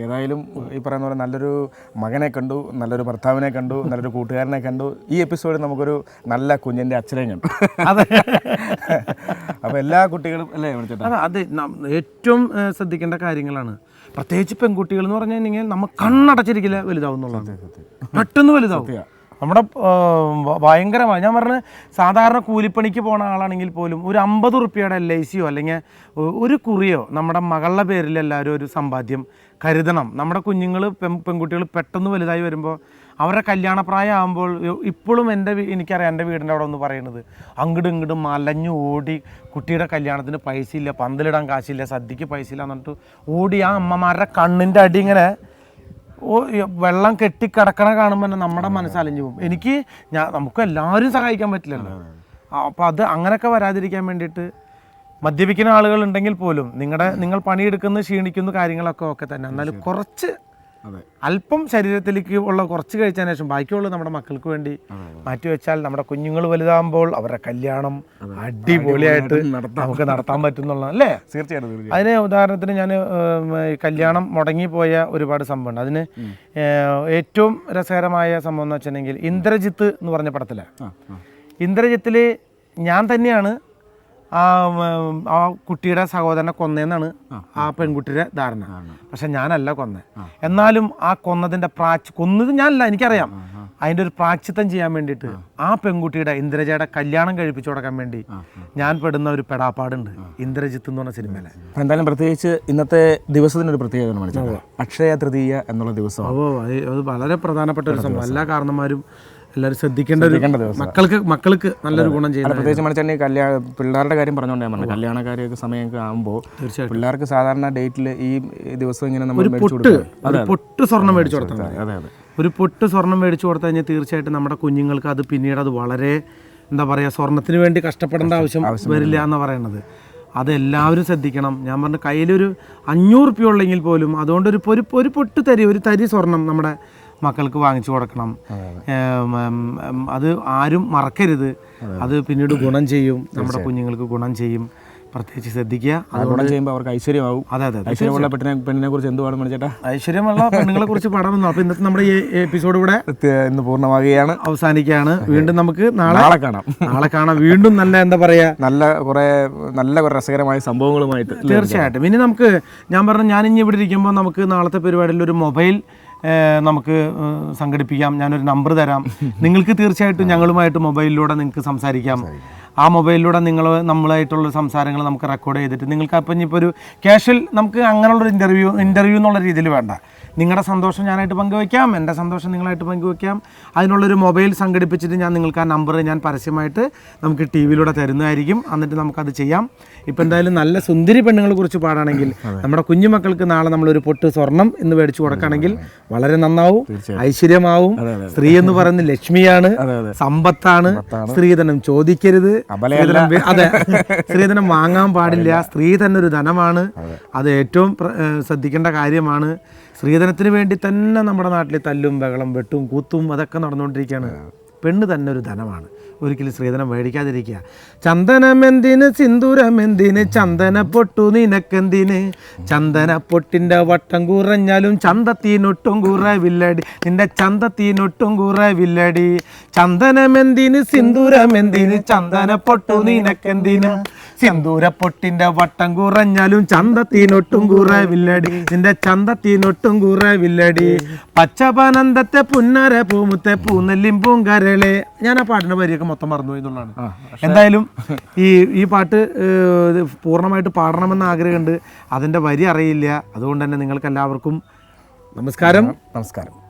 ഏതായാലും ഈ പറയുന്ന പോലെ നല്ലൊരു മകനെ കണ്ടു നല്ലൊരു ഭർത്താവിനെ കണ്ടു നല്ലൊരു കൂട്ടുകാരനെ കണ്ടു. ഈ എപ്പിസോഡിൽ നമുക്കൊരു നല്ല കുഞ്ഞിന്റെ അച്ഛനെയും കണ്ടു. അതെ. അപ്പോൾ എല്ലാ കുട്ടികളും അല്ലേ വിളിച്ചിട്ട്? അതെ അത് ഏറ്റവും ശ്രദ്ധിക്കേണ്ട കാര്യങ്ങളാണ്. പ്രത്യേകിച്ച് പെൺകുട്ടികൾ എന്ന് പറഞ്ഞു കഴിഞ്ഞാൽ നമ്മൾ കണ്ണടച്ചിരിക്കില്ല വലുതാവും എന്നുള്ളത്. പെട്ടെന്ന് വലുതാവും. നമ്മുടെ ഭയങ്കരമായി. ഞാൻ പറഞ്ഞ സാധാരണ കൂലിപ്പണിക്ക് പോണ ആളാണെങ്കിൽ പോലും ഒരു അമ്പത് റുപ്യയുടെ എൽ ഐ സിയോ അല്ലെങ്കിൽ ഒരു കുറിയോ നമ്മുടെ മകളുടെ പേരിൽ എല്ലാവരും ഒരു സമ്പാദ്യം കരുതണം. നമ്മുടെ കുഞ്ഞുങ്ങൾ പെൺ പെൺകുട്ടികൾ പെട്ടെന്ന് വലുതായി വരുമ്പോൾ അവരുടെ കല്യാണപ്രായം ആകുമ്പോൾ ഇപ്പോഴും എന്റെ എനിക്കറിയാം എന്റെ വീടിന്റെ അവിടെ ഒന്ന് പറയുന്നത് അങ്ങോട്ടും ഇങ്ങോട്ടും മലഞ്ഞു ഓടി കുട്ടിയുടെ കല്യാണത്തിന് പൈസ ഇല്ല പന്തലിടാൻ കാശില്ല സദ്യക്ക് പൈസ ഇല്ല എന്നിട്ട് ഓടി ആ അമ്മമാരുടെ കണ്ണിന്റെ അടി ഇങ്ങനെ വെള്ളം കെട്ടിക്കിടക്കണ കാണുമ്പോൾ തന്നെ നമ്മുടെ മനസ്സ് അലിഞ്ഞു പോകും. എനിക്ക് ഞാൻ നമുക്ക് എല്ലാവരും സഹായിക്കാൻ പറ്റില്ലല്ലോ. അപ്പോൾ അത് അങ്ങനെയൊക്കെ വരാതിരിക്കാൻ വേണ്ടിയിട്ട് മദ്യപിക്കുന്ന ആളുകൾ ഉണ്ടെങ്കിൽ പോലും നിങ്ങളുടെ നിങ്ങൾ പണിയെടുക്കുന്ന ക്ഷീണിക്കുന്ന കാര്യങ്ങളൊക്കെ ഒക്കെ തന്നെ. എന്നാലും കുറച്ച് അല്പം ശരീരത്തിലേക്ക് ഉള്ള കുറച്ച് കഴിച്ചതിന് ശേഷം ബാക്കിയുള്ളത് നമ്മുടെ മക്കൾക്ക് വേണ്ടി മാറ്റിവെച്ചാൽ നമ്മുടെ കുഞ്ഞുങ്ങൾ വലുതാകുമ്പോൾ അവരുടെ കല്യാണം അടിപൊളിയായിട്ട് നമുക്ക് നടത്താൻ പറ്റുന്നുള്ള അല്ലേ? തീർച്ചയായിട്ടും അതിന് ഉദാഹരണത്തിന് ഞാൻ കല്യാണം മുടങ്ങിപ്പോയ ഒരുപാട് സംഭവമുണ്ട്. അതിന് ഏറ്റവും രസകരമായ സംഭവം എന്ന് വെച്ചിട്ടുണ്ടെങ്കിൽ ഇന്ദ്രജിത്ത് എന്ന് പറഞ്ഞ പടത്തിലാണ്. ഇന്ദ്രജിത്തിൽ ഞാൻ തന്നെയാണ് ആ ആ കുട്ടിയുടെ സഹോദരനെ കൊന്നേന്നാണ് ആ പെൺകുട്ടിയുടെ ധാരണ. പക്ഷെ ഞാനല്ല കൊന്ന. എന്നാലും ആ കൊന്നതിന്റെ പ്രാച്ച് കൊന്നത് ഞാനല്ല എനിക്കറിയാം. അതിന്റെ ഒരു പ്രാച്ചിത്തം ചെയ്യാൻ വേണ്ടിയിട്ട് ആ. പെൺകുട്ടിയുടെ ഇന്ദ്രജയുടെ കല്യാണം കഴിപ്പിച്ചു കൊടുക്കാൻ വേണ്ടി ഞാൻ പെടുന്ന ഒരു പെടാപ്പാടുണ്ട്. ഇന്ദ്രജിത്ത് എന്ന് പറഞ്ഞ സിനിമയിലെ. എന്തായാലും പ്രത്യേകിച്ച് ഇന്നത്തെ ദിവസത്തിനൊരു പ്രത്യേകത മനസ്സിലാക്കുക അക്ഷയ തൃതീയ എന്നുള്ള ദിവസം. അത് വളരെ പ്രധാനപ്പെട്ട ഒരു സംഭവം. എല്ലാ കാരണന്മാരും എല്ലാവരും ശ്രദ്ധിക്കേണ്ട ഒരു ശ്രദ്ധിക്കേണ്ട ദിവസം. മക്കൾക്ക് മക്കൾക്ക് നല്ലൊരു ഗുണം ചെയ്യുന്നത് പ്രത്യേകിച്ച് മണിച്ചാൽ കല്യാണ പിള്ളേരുടെ കാര്യം പറഞ്ഞുകൊണ്ട് ഞാൻ പറഞ്ഞു. കല്യാണക്കാരെയൊക്കെ സമയമൊക്കെ ആകുമ്പോൾ തീർച്ചയായിട്ടും. പിള്ളേർക്ക് സാധാരണ ഡേറ്റിൽ ഈ ദിവസം ഇങ്ങനെ നമ്മൾ മേടിച്ചു പൊട്ട് കൊടുക്കുക ഒരു പൊട്ട് സ്വർണം മേടിച്ചു കൊടുത്താൽ മതി. അതെ. അതെ ഒരു പൊട്ട് സ്വർണം മേടിച്ചു കൊടുത്തു കഴിഞ്ഞാൽ തീർച്ചയായിട്ടും നമ്മുടെ കുഞ്ഞുങ്ങൾക്ക് അത് പിന്നീട് അത് വളരെ എന്താ പറയുക സ്വർണത്തിന് വേണ്ടി കഷ്ടപ്പെടേണ്ട ആവശ്യം വരില്ല എന്ന് പറയുന്നത് അതെല്ലാവരും ശ്രദ്ധിക്കണം. ഞാൻ പറഞ്ഞ കയ്യിലൊരു അഞ്ഞൂറ് റുപ്യ ഉള്ളെങ്കിൽ പോലും അതുകൊണ്ട് ഒരു ഒരു ഒരു പൊട്ട് തരി ഒരു തരി സ്വർണം നമ്മുടെ മക്കൾക്ക് വാങ്ങിച്ചു കൊടുക്കണം. അത് ആരും മറക്കരുത്. അത്. പിന്നീട് ഗുണം ചെയ്യും. നമ്മുടെ കുഞ്ഞുങ്ങൾക്ക് ഗുണം ചെയ്യും. പ്രത്യേകിച്ച് ശ്രദ്ധിക്കുക. ഗുണം ചെയ്യുമ്പോൾ അവർക്ക് ഐശ്വര്യമാവും. അതെ അതെ ഐശ്വര്യമുള്ള പെട്ടിനെ പെണ്ണിനെ കുറിച്ച് എന്തുവാണ് മണിച്ചേട്ടാ ഐശ്വര്യമുള്ള പെണ്ണുങ്ങളെ കുറിച്ച് പാടാമെന്നോ അപ്പോൾ ഇന്നത്തെ നമ്മുടെ ഈ എപ്പിസോഡ് ഇവിടെ ഇന്ന് പൂർണമാകുകയാണ്. അവസാനിക്കുകയാണ്. വീണ്ടും നമുക്ക് നാളെ നാളെ കാണാം. നാളെ കാണാം. വീണ്ടും നല്ല എന്താ പറയാ നല്ല കുറേ നല്ല കുറേ രസകരമായ സംഭവങ്ങളുമായിട്ട് തീർച്ചയായിട്ടും. ഇനി നമുക്ക് ഞാൻ പറഞ്ഞു ഞാൻ ഇനി ഇവിടെ ഇരിക്കുമ്പോൾ നമുക്ക് നാളത്തെ പരിപാടിയിൽ ഒരു മൊബൈൽ നമുക്ക് സംഘടിപ്പിക്കാം. ഞാനൊരു നമ്പർ തരാം. നിങ്ങൾക്ക് തീർച്ചയായിട്ടും ഞങ്ങളുമായിട്ട് മൊബൈലിലൂടെ നിങ്ങൾക്ക് സംസാരിക്കാം. ആ മൊബൈലിലൂടെ നിങ്ങൾ നമ്മളായിട്ടുള്ള സംസാരങ്ങൾ നമുക്ക് റെക്കോർഡ് ചെയ്തിട്ട് നിങ്ങൾക്ക് അപ്പം ഇനിയിപ്പോൾ ഒരു ക്യാഷ്വൽ നമുക്ക് അങ്ങനെയുള്ളൊരു ഇന്റർവ്യൂ ഇന്റർവ്യൂ എന്നുള്ള രീതിയിൽ വേണ്ട. നിങ്ങളുടെ സന്തോഷം ഞാനായിട്ട് പങ്കുവയ്ക്കാം എന്റെ സന്തോഷം നിങ്ങളായിട്ട് പങ്കുവയ്ക്കാം അതിനുള്ളൊരു മൊബൈൽ സംഘടിപ്പിച്ചിട്ട് ഞാൻ നിങ്ങൾക്ക് ആ നമ്പർ ഞാൻ പരസ്യമായിട്ട് നമുക്ക് ടി വിയിലൂടെ തരുന്നതായിരിക്കും. എന്നിട്ട് നമുക്കത് ചെയ്യാം. ഇപ്പം എന്തായാലും നല്ല സുന്ദരി പെണ്ണുങ്ങളെ കുറിച്ച് പാടാണെങ്കിൽ നമ്മുടെ കുഞ്ഞുമക്കൾക്ക് നാളെ നമ്മളൊരു പൊട്ട് സ്വർണം എന്ന് മേടിച്ചു കൊടുക്കുകയാണെങ്കിൽ വളരെ നന്നാവും ഐശ്വര്യമാവും. സ്ത്രീ എന്ന് പറയുന്നത് ലക്ഷ്മിയാണ്. സമ്പത്താണ്. സ്ത്രീധനം ചോദിക്കരുത്. സ്ത്രീധനം അതെ. സ്ത്രീധനം വാങ്ങാൻ പാടില്ല. സ്ത്രീ തന്നെ ഒരു ധനമാണ്. അത്. ഏറ്റവും ശ്രദ്ധിക്കേണ്ട കാര്യമാണ്. സ്ത്രീധനത്തിന് വേണ്ടി തന്നെ നമ്മുടെ നാട്ടിൽ തല്ലും ബഹളം വെട്ടും കൂത്തും അതൊക്കെ നടന്നുകൊണ്ടിരിക്കുകയാണ്. പെണ്ണ് തന്നെ ഒരു ധനമാണ്. ഒരിക്കലും സ്ത്രീധനം മേടിക്കാതിരിക്കുക. ചന്ദനമെന്തിന് സിന്ദൂരമെന്തിന് ചന്ദന പൊട്ടു നിനക്കെന്തിന്? ചന്ദന പൊട്ടിന്റെ വട്ടം കുറഞ്ഞാലും ചന്തത്തീനൊട്ടും കുറവില്ലടി. നിന്റെ ചന്തത്തീനൊട്ടും കുറവില്ലടി. ചന്ദനമെന്തിന് സിന്ദൂരമെന്തിന് ചന്ദന പൊട്ടു നിനക്കെന്തിന്? സിന്ദൂര പൊട്ടിന്റെ വട്ടം കുറഞ്ഞാലും ചന്തത്തിനൊട്ടും കുറവില്ലടി. നിന്റെ ചന്തത്തിനൊട്ടും കുറവില്ലടി. പച്ചപനന്തത്തെ പുന്നര പൂമുത്തെ പൂനെല്ലിം പൂങ്കരളെ ഞാൻ ആ പാട്ടിന്റെ വരിയൊക്കെ മൊത്തം മറന്നുപോയി എന്നുള്ളതാണ്. എന്തായാലും ഈ ഈ പാട്ട് പൂർണമായിട്ട് പാടണമെന്ന് ആഗ്രഹമുണ്ട്. അതിന്റെ വരി അറിയില്ല. അതുകൊണ്ട് തന്നെ നിങ്ങൾക്ക് എല്ലാവർക്കും നമസ്കാരം. നമസ്കാരം.